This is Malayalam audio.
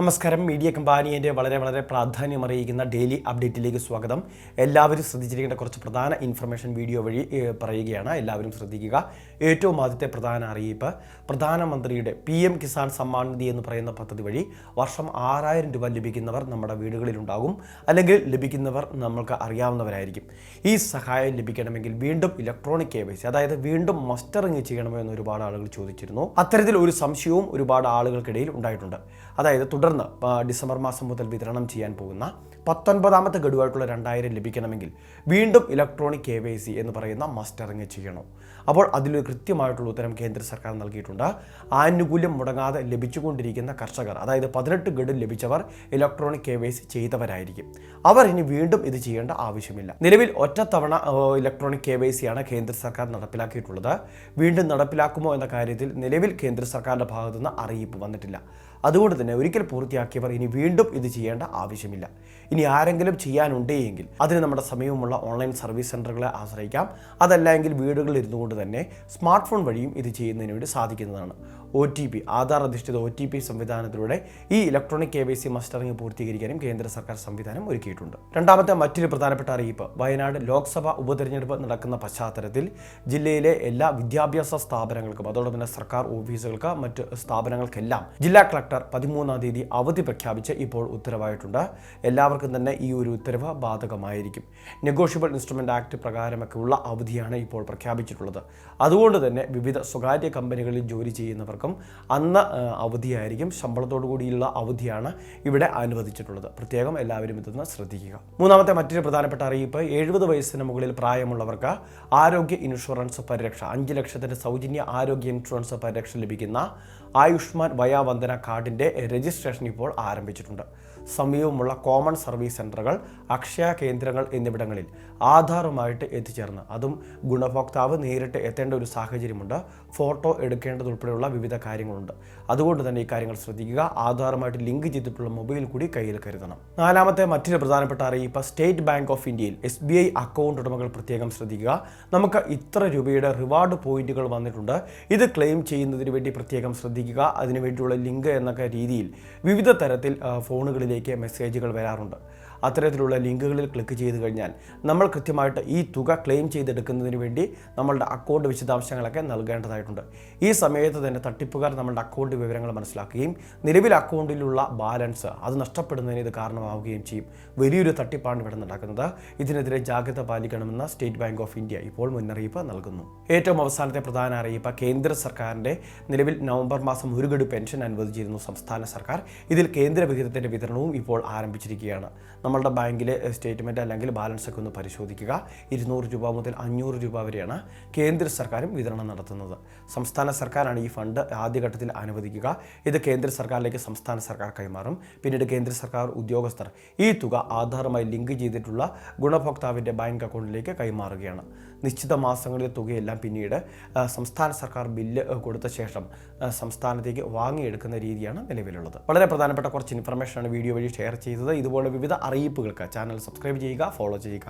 നമസ്കാരം. മീഡിയ കമ്പാനിയുടെ വളരെ വളരെ പ്രാധാന്യം അറിയിക്കുന്ന ഡെയിലി അപ്ഡേറ്റിലേക്ക് സ്വാഗതം. എല്ലാവരും ശ്രദ്ധിച്ചിരിക്കേണ്ട കുറച്ച് പ്രധാന ഇൻഫർമേഷൻ വീഡിയോ വഴി പറയുകയാണ്. എല്ലാവരും ശ്രദ്ധിക്കുക. ഏറ്റവും ആദ്യത്തെ പ്രധാന അറിയിപ്പ് പ്രധാനമന്ത്രിയുടെ പി എം കിസാൻ സമ്മാൻ നിധി എന്ന് പറയുന്ന പദ്ധതി വഴി വർഷം ആറായിരം രൂപ ലഭിക്കുന്നവർ നമ്മുടെ വീടുകളിലുണ്ടാകും. അല്ലെങ്കിൽ ലഭിക്കുന്നവർ നമ്മൾക്ക് അറിയാവുന്നവരായിരിക്കും. ഈ സഹായം ലഭിക്കണമെങ്കിൽ വീണ്ടും ഇലക്ട്രോണിക് കെ വൈ സി അതായത് വീണ്ടും മസ്റ്ററിങ് ചെയ്യണമോ എന്ന് ഒരുപാട് ആളുകൾ ചോദിച്ചിരുന്നു. അത്തരത്തിൽ ഒരു സംശയവും ഒരുപാട് ആളുകൾക്കിടയിൽ ഉണ്ടായിട്ടുണ്ട്. അതായത് തുടർന്ന് ഡിസംബർ മാസം മുതൽ വിതരണം ചെയ്യാൻ പോകുന്ന പത്തൊൻപതാമത്തെ ഗഡുവായിട്ടുള്ള രണ്ടായിരം ലഭിക്കണമെങ്കിൽ വീണ്ടും ഇലക്ട്രോണിക് കെ വൈ സി എന്ന് പറയുന്ന മസ്റ്ററിങ് ചെയ്യണം. അപ്പോൾ അതിലൊരു കൃത്യമായിട്ടുള്ള ഉത്തരം കേന്ദ്ര സർക്കാർ നൽകിയിട്ടുണ്ട്. ആനുകൂല്യം മുടങ്ങാതെ ലഭിച്ചുകൊണ്ടിരിക്കുന്ന കർഷകർ അതായത് പതിനെട്ട് ഗഡു ലഭിച്ചവർ ഇലക്ട്രോണിക് കെ വൈ സി ചെയ്തവരായിരിക്കും. അവർ ഇനി വീണ്ടും ഇത് ചെയ്യേണ്ട ആവശ്യമില്ല. നിലവിൽ ഒറ്റത്തവണ ഇലക്ട്രോണിക് കെ വൈ സി ആണ് കേന്ദ്ര സർക്കാർ നടപ്പിലാക്കിയിട്ടുള്ളത്. വീണ്ടും നടപ്പിലാക്കുമോ എന്ന കാര്യത്തിൽ നിലവിൽ കേന്ദ്ര സർക്കാരിന്റെ ഭാഗത്തുനിന്ന് അറിയിപ്പ് വന്നിട്ടില്ല. അതുകൊണ്ട് തന്നെ ഒരിക്കൽ പൂർത്തിയാക്കിയവർ ഇനി വീണ്ടും ഇത് ചെയ്യേണ്ട ആവശ്യമില്ല. ഇനി ആരെങ്കിലും ചെയ്യാനുണ്ടെങ്കിൽ അതിന് നമ്മുടെ സമീപമുള്ള ഓൺലൈൻ സർവീസ് സെന്ററുകളെ ആശ്രയിക്കാം. അതല്ല എങ്കിൽ വീടുകളിൽ ഇരുന്നു കൊണ്ട് തന്നെ സ്മാർട്ട് ഫോൺ വഴിയും ഇത് ചെയ്യുന്നതിന് വേണ്ടി സാധിക്കുന്നതാണ്. ഒ ടി പി ആധാർ അധിഷ്ഠിത ഒ ടി പി സംവിധാനത്തിലൂടെ ഈ electronic K Y C mustering പൂർത്തീകരിക്കാനും കേന്ദ്ര സർക്കാർ സംവിധാനം ഒരുക്കിയിട്ടുണ്ട്. രണ്ടാമത്തെ മറ്റൊരു പ്രധാനപ്പെട്ട അറിയിപ്പ് വയനാട് ലോക്സഭാ ഉപതെരഞ്ഞെടുപ്പ് നടക്കുന്ന പശ്ചാത്തലത്തിൽ ജില്ലയിലെ എല്ലാ വിദ്യാഭ്യാസ സ്ഥാപനങ്ങൾക്കും അതോടൊപ്പം തന്നെ സർക്കാർ ഓഫീസുകൾക്ക് മറ്റ് സ്ഥാപനങ്ങൾക്കെല്ലാം ജില്ലാ കളക്ടർ പതിമൂന്നാം തീയതി അവധി പ്രഖ്യാപിച്ച് ഇപ്പോൾ ഉത്തരവായിട്ടുണ്ട്. എല്ലാവർക്കും തന്നെ ഈ ഒരു ഉത്തരവ് ബാധകമായിരിക്കും. നെഗോഷ്യബിൾ ഇൻസ്ട്രുമെന്റ് ആക്ട് പ്രകാരമൊക്കെയുള്ള അവധിയാണ് ഇപ്പോൾ പ്രഖ്യാപിച്ചിട്ടുള്ളത്. അതുകൊണ്ട് തന്നെ വിവിധ സ്വകാര്യ കമ്പനികളിൽ ജോലി ചെയ്യുന്നവർക്കും അന്ന് അവധിയായിരിക്കും. ശമ്പളത്തോടു കൂടിയുള്ള അവധിയാണ് ഇവിടെ അനുവദിച്ചിട്ടുള്ളത്. പ്രത്യേകം എല്ലാവരും ഇതൊന്ന് ശ്രദ്ധിക്കുക. മൂന്നാമത്തെ മറ്റൊരു പ്രധാനപ്പെട്ട അറിയിപ്പ് എഴുപത് വയസ്സിന് മുകളിൽ പ്രായമുള്ളവർക്ക് ആരോഗ്യ ഇൻഷുറൻസ് പരിരക്ഷ അഞ്ച് ലക്ഷത്തിന്റെ സൗജന്യ ആരോഗ്യ ഇൻഷുറൻസ് പരിരക്ഷ ലഭിക്കുന്ന ആയുഷ്മാൻ വയാവന്ദന കാർഡിന്റെ രജിസ്ട്രേഷൻ ഇപ്പോൾ ആരംഭിച്ചിട്ടുണ്ട്. സമീപമുള്ള കോമൺ സർവീസ് സെന്ററുകൾ അക്ഷയ കേന്ദ്രങ്ങൾ എന്നിവിടങ്ങളിൽ ആധാറുമായിട്ട് എത്തിച്ചേർന്ന്. അതും ഗുണഭോക്താവ് നേരിട്ട് എത്തേണ്ട ഒരു സാഹചര്യമുണ്ട്. ഫോട്ടോ എടുക്കേണ്ടതുൾപ്പെടെയുള്ള വിവിധ കാര്യങ്ങളുണ്ട്. അതുകൊണ്ട് തന്നെ ഈ കാര്യങ്ങൾ ശ്രദ്ധിക്കുക. ആധാറുമായിട്ട് ലിങ്ക് ചെയ്തിട്ടുള്ള മൊബൈൽ കൂടി കയ്യിൽ കരുതണം. നാലാമത്തെ മറ്റൊരു പ്രധാനപ്പെട്ട അറിയിപ്പ് സ്റ്റേറ്റ് ബാങ്ക് ഓഫ് ഇന്ത്യയിൽ എസ് ബി ഐ അക്കൗണ്ട് ഉടമകൾ പ്രത്യേകം ശ്രദ്ധിക്കുക. നമുക്ക് ഇത്ര രൂപയുടെ റിവാർഡ് പോയിന്റുകൾ വന്നിട്ടുണ്ട്. ഇത് ക്ലെയിം ചെയ്യുന്നതിന് വേണ്ടി പ്രത്യേകം ശ്രദ്ധിക്കുക. അതിനുവേണ്ടിയുള്ള ലിങ്ക് ലിങ്ക് എന്നൊക്കെ രീതിയിൽ വിവിധ തരത്തിൽ ഫോണുകളിലേക്ക് മെസ്സേജുകൾ വരാറുണ്ട്. അത്തരത്തിലുള്ള ലിങ്കുകളിൽ ക്ലിക്ക് ചെയ്ത് കഴിഞ്ഞാൽ നമ്മൾ കൃത്യമായിട്ട് ഈ തുക ക്ലെയിം ചെയ്തെടുക്കുന്നതിന് വേണ്ടി നമ്മളുടെ അക്കൗണ്ട് വിശദാംശങ്ങളൊക്കെ നൽകേണ്ടതായിട്ടുണ്ട്. ഈ സമയത്ത് തന്നെ തട്ടിപ്പുകാർ നമ്മളുടെ അക്കൗണ്ട് വിവരങ്ങൾ മനസ്സിലാക്കുകയും നിലവിൽ അക്കൗണ്ടിലുള്ള ബാലൻസ് അത് നഷ്ടപ്പെടുന്നതിന് ഇത് കാരണമാവുകയും ചെയ്യും. വലിയൊരു തട്ടിപ്പാണ് ഇവിടെ നടക്കുന്നത്. ഇതിനെതിരെ ജാഗ്രത പാലിക്കണമെന്ന് സ്റ്റേറ്റ് ബാങ്ക് ഓഫ് ഇന്ത്യ ഇപ്പോൾ മുന്നറിയിപ്പ് നൽകുന്നു. ഏറ്റവും അവസാനത്തെ പ്രധാന അറിയിപ്പ് കേന്ദ്ര സർക്കാരിന്റെ നിലവിൽ നവംബർ മാസം ഒരു ഗഡു പെൻഷൻ അനുവദിച്ചിരുന്നു സംസ്ഥാന സർക്കാർ. ഇതിൽ കേന്ദ്ര വിഹിതത്തിന്റെ വിതരണവും ഇപ്പോൾ ആരംഭിച്ചിരിക്കുകയാണ്. നമ്മളുടെ ബാങ്കിലെ സ്റ്റേറ്റ്മെന്റ് അല്ലെങ്കിൽ ബാലൻസ് ഒക്കെ ഒന്ന് പരിശോധിക്കുക. ഇരുന്നൂറ് രൂപ മുതൽ അഞ്ഞൂറ് രൂപ വരെയാണ് കേന്ദ്ര സർക്കാരും വിതരണം നടത്തുന്നത്. സംസ്ഥാന സർക്കാരാണ് ഈ ഫണ്ട് ആദ്യഘട്ടത്തിൽ അനുവദിക്കുക. ഇത് കേന്ദ്ര സർക്കാരിലേക്ക് സംസ്ഥാന സർക്കാർ കൈമാറും. പിന്നീട് കേന്ദ്ര സർക്കാർ ഉദ്യോഗസ്ഥർ ഈ തുക ആധാറുമായി ലിങ്ക് ചെയ്തിട്ടുള്ള ഗുണഭോക്താവിന്റെ ബാങ്ക് അക്കൗണ്ടിലേക്ക് കൈമാറുകയാണ്. നിശ്ചിത മാസങ്ങളിലെ തുകയെല്ലാം പിന്നീട് സംസ്ഥാന സർക്കാർ ബില്ല് കൊടുത്ത ശേഷം സംസ്ഥാനത്തേക്ക് വാങ്ങിയെടുക്കുന്ന രീതിയാണ് നിലവിലുള്ളത്. വളരെ പ്രധാനപ്പെട്ട കുറച്ച് ഇൻഫർമേഷനാണ് വീഡിയോ വഴി ഷെയർ ചെയ്തത്. ഇതുപോലെ വിവിധ അറിയിപ്പുകൾക്ക് ചാനൽ സബ്സ്ക്രൈബ് ചെയ്യുക ഫോളോ ചെയ്യുക.